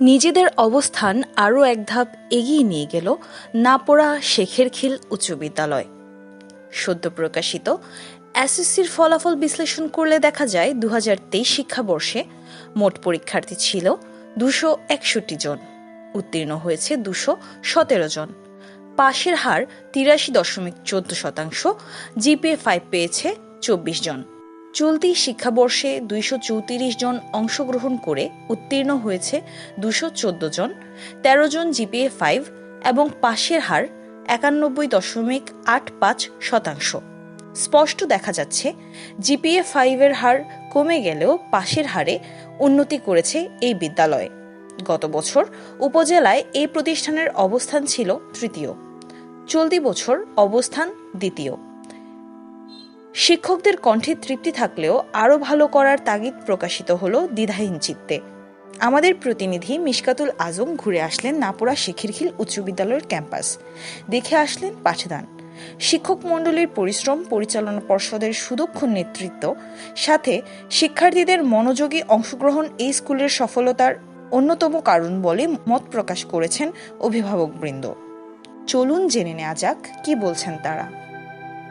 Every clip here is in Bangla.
নিজেদের অবস্থান আরও এক ধাপ এগিয়ে নিয়ে গেল নাপোড়া শেখেরখিল উচ্চ বিদ্যালয়। সদ্য প্রকাশিত এসএসসির ফলাফল বিশ্লেষণ করলে দেখা যায় দু হাজার তেইশ শিক্ষাবর্ষে মোট পরীক্ষার্থী ছিল দুশো একষট্টি জন। উত্তীর্ণ হয়েছে দুশো সতেরো জন। পাশের হার তিরাশি দশমিক চোদ্দ শতাংশ, জিপিএ ফাইভ পেয়েছে চব্বিশ জন। চলতি শিক্ষাবর্ষে দুইশো চৌত্রিশ জন অংশগ্রহণ করে উত্তীর্ণ হয়েছে দুশো জন, তেরো জন জিপিএ ফাইভ এবং পাশের হার একানব্বই দশমিক আট পাঁচ শতাংশ। স্পষ্ট দেখা যাচ্ছে, জিপিএ ফাইভের হার কমে গেলেও পাশের হারে উন্নতি করেছে এই বিদ্যালয়। গত বছর উপজেলায় এই প্রতিষ্ঠানের অবস্থান ছিল তৃতীয়। চলতি বছর অবস্থান দ্বিতীয়। শিক্ষকদের কণ্ঠে তৃপ্তি থাকলেও আরও ভালো করার তাগিদ প্রকাশিত হলো দ্বিধাহীন চিত্তে। আমাদের প্রতিনিধি মিশকাতুল আজম ঘুরে আসলেন নাপুরা শিখিরখিল উচ্চ বিদ্যালয়ের ক্যাম্পাস। দেখে আসলেন পাঠদান। শিক্ষক মণ্ডলীর পরিশ্রম, পরিচালনা পর্ষদের সুদক্ষ নেতৃত্ব, সাথে শিক্ষার্থীদের মনোযোগী অংশগ্রহণ এই স্কুলের সফলতার অন্যতম কারণ বলে মত প্রকাশ করেছেন অভিভাবকবৃন্দ চলুন জেনে নেওয়া যাক কি বলছেন তারা।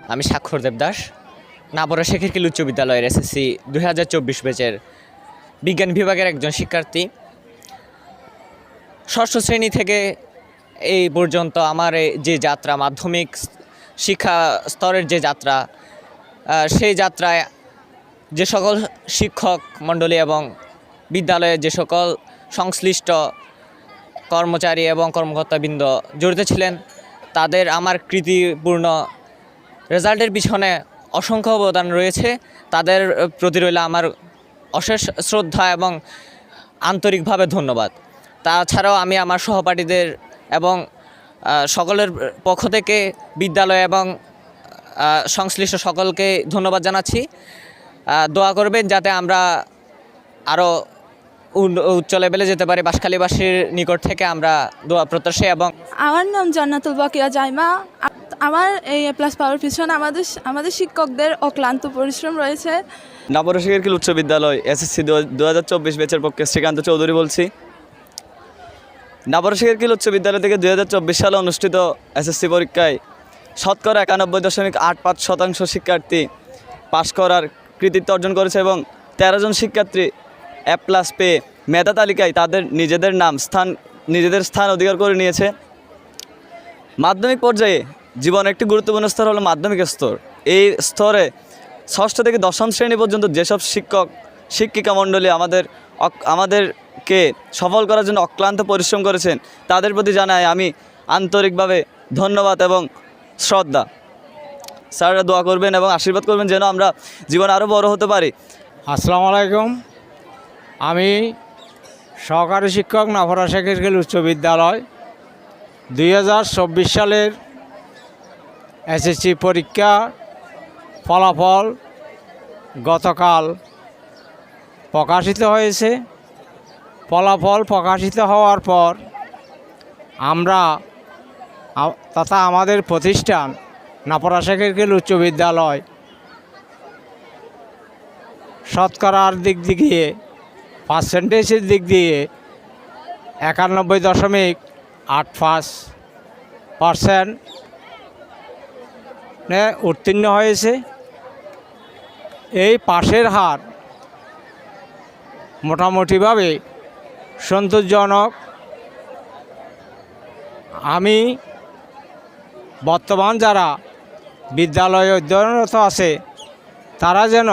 আমি স্বাক্ষর দেবদাস নাবরা শেখিরকিল উচ্চ বিদ্যালয়ের এসএসসি দুই হাজার চব্বিশ ব্যাচের বিজ্ঞান বিভাগের একজন শিক্ষার্থী। ষষ্ঠ শ্রেণি থেকে এই পর্যন্ত আমার যে যাত্রা, মাধ্যমিক শিক্ষা স্তরের যে যাত্রা সেই যাত্রায় যে সকল শিক্ষক মণ্ডলী এবং বিদ্যালয়ের যে সকল সংশ্লিষ্ট কর্মচারী এবং কর্মকর্তাবৃন্দ জড়িত ছিলেন, তাদের আমার কৃতিপূর্ণ রেজাল্টের পিছনে অসংখ্য অবদান রয়েছে। তাদের প্রতি রইল আমার অশেষ শ্রদ্ধা এবং আন্তরিকভাবে ধন্যবাদ। তাছাড়াও আমি আমার সহপাঠীদের এবং সকলের পক্ষ থেকে বিদ্যালয় এবং সংশ্লিষ্ট সকলকে ধন্যবাদ জানাচ্ছি। দোয়া করবেন যাতে আমরা আরও উচ্চ লেভেলে যেতে পারি। বাঁশখালীবাসীর নিকট থেকে আমরা দোয়া প্রত্যাশী এবং আমার নাম জান্নাতুল বাকিয়া জাইমা। আমার এই প্লাস পাওয়ার পিছনে আমাদের আমাদের শিক্ষকদের অক্লান্ত পরিশ্রম রয়েছে। নবরশিকেরকিল উচ্চ বিদ্যালয় এসএসসি দু হাজার চব্বিশ ব্যাচের পক্ষে শ্রীকান্ত চৌধুরী বলছি। নবরশিকেরকিল উচ্চ বিদ্যালয় থেকে দু হাজার চব্বিশ সালে অনুষ্ঠিত এসএসসি পরীক্ষায় শতকরা একানব্বই দশমিক আট পাঁচ শতাংশ শিক্ষার্থী পাশ করার কৃতিত্ব অর্জন করেছে এবং তেরো জন শিক্ষার্থী এ প্লাস পেয়ে মেধা তালিকায় তাদের নিজেদের নাম, স্থান, নিজেদের স্থান অধিকার করে নিয়েছে। মাধ্যমিক পর্যায়ে জীবনের একটি গুরুত্বপূর্ণ স্তর হলো মাধ্যমিক স্তর। এই স্তরে ষষ্ঠ থেকে দশম শ্রেণি পর্যন্ত যেসব শিক্ষক, শিক্ষিকা মণ্ডলী আমাদের আমাদেরকে সফল করার জন্য অক্লান্ত পরিশ্রম করেছেন, তাদের প্রতি জানাই আমি আন্তরিকভাবে ধন্যবাদ এবং শ্রদ্ধা। স্যাররা দোয়া করবেন এবং আশীর্বাদ করবেন যেন আমরা জীবন আরও বড় হতে পারি। আসসালামু আলাইকুম। আমি সহকারী শিক্ষক নাফরা শেখেরগেল উচ্চ বিদ্যালয়। দুই হাজার চব্বিশ সালের এসএসসি পরীক্ষা, ফলাফল গতকাল প্রকাশিত হয়েছে। ফলাফল প্রকাশিত হওয়ার পর আমরা তথা আমাদের প্রতিষ্ঠান নাপরা শেখেরগেল উচ্চ বিদ্যালয় শতকরার দিক দিয়ে পার্সেন্টেজের দিক দিয়ে একানব্বই দশমিক আট পাঁচ পার্সেন্ট উত্তীর্ণ হয়েছে। এই পাশের হার মোটামুটিভাবে সন্তোষজনক। আমি বর্তমান যারা বিদ্যালয়ে অধ্যয়নরত আছে, তারা যেন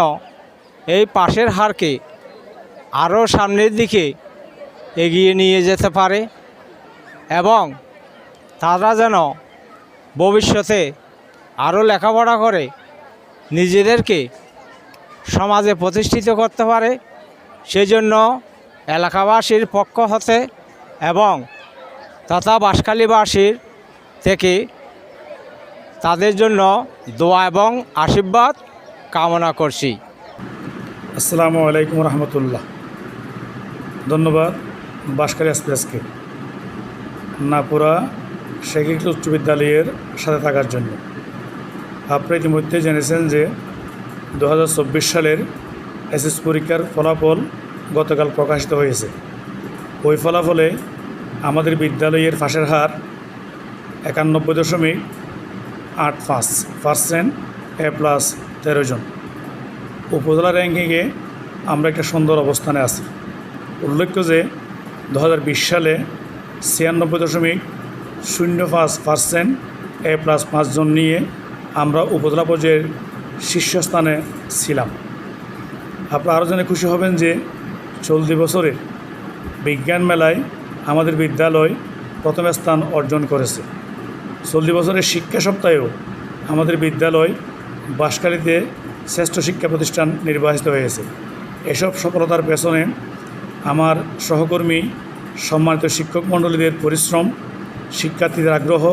এই পাশের হারকে আরও সামনের দিকে এগিয়ে নিয়ে যেতে পারে এবং তারা যেন ভবিষ্যতে আরও লেখাপড়া করে নিজেদেরকে সমাজে প্রতিষ্ঠিত করতে পারে, সেজন্য এলাকাবাসীর পক্ষ হতে এবং তথা বাঁশখালীবাসীর থেকে তাদের জন্য দোয়া এবং আশীর্বাদ কামনা করছি। আসসালামু আলাইকুম রহমতুল্লাহ। ধন্যবাদ বাসকারি এক্সপ্রেসকে। নাপুরা শেখিকল উচ্চ বিদ্যালয়ের সাথে থাকার জন্য। আপনারা ইতিমধ্যে জেনেছেন যে দু হাজার চব্বিশ সালের এসএস পরীক্ষার ফলাফল গতকাল প্রকাশিত হয়েছে। ওই ফলাফলে আমাদের বিদ্যালয়ের ফাঁসের হার একানব্বই দশমিক আট পাঁচ পার্সেন্ট, এ প্লাস তেরো জন। উপজেলা র্যাঙ্কিংয়ে আমরা একটা সুন্দর অবস্থানে আছি। উল্লেখ্য যে দু হাজার বিশ সালে ছিয়ানব্বই দশমিক শূন্য পাঁচ পার্সেন্ট, এ প্লাস পাঁচজন নিয়ে আমরা উপজেলা পর্যায়ের শীর্ষস্থানে ছিলাম। আপনারা আরও জেনে খুশি হবেন যে চলতি বছরে বিজ্ঞান মেলায় আমাদের বিদ্যালয় প্রথম স্থান অর্জন করেছে। চলতি বছরের শিক্ষা সপ্তাহেও আমাদের বিদ্যালয় বাঁশখালীতে শ্রেষ্ঠ শিক্ষা প্রতিষ্ঠান নির্বাচিত হয়েছে। এসব সফলতার পেছনে আমার সহকর্মী, সম্মানিত শিক্ষক মণ্ডলীদের পরিশ্রম, শিক্ষার্থীদের আগ্রহ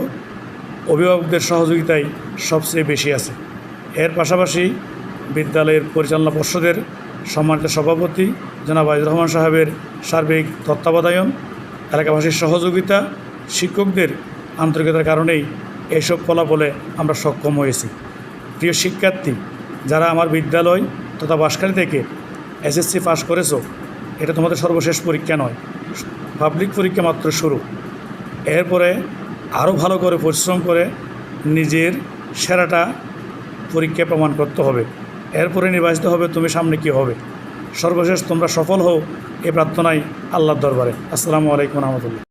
অভিভাবকদের সহযোগিতাই সবচেয়ে বেশি আছে। এর পাশাপাশি বিদ্যালয়ের পরিচালনা পর্ষদের সম্মানিত সভাপতি জনাব আইজুর রহমান সাহেবের সার্বিক তত্ত্বাবধায়ন, এলাকাবাসীর সহযোগিতা, শিক্ষকদের আন্তরিকতার কারণেই এইসব ফলাফলে আমরা সক্ষম হয়েছি। প্রিয় শিক্ষার্থী, যারা আমার বিদ্যালয় তথা বাসখালী থেকে এসএসসি পাস করেছ, এটা তোমাদের সর্বশেষ পরীক্ষা নয় পাবলিক পরীক্ষা মাত্র শুরু। এরপরে আরও ভালো করে পরিশ্রম করে নিজের সেরাটা পরীক্ষায় প্রমাণ করতে হবে। এরপরে নির্বাচিত হবে, তুমি সামনে কী হবে? সর্বশেষ তোমরা সফল হও এ প্রার্থনাই আল্লাহর দরবারে। আসসালামু আলাইকুম রহমতুল্লাহ।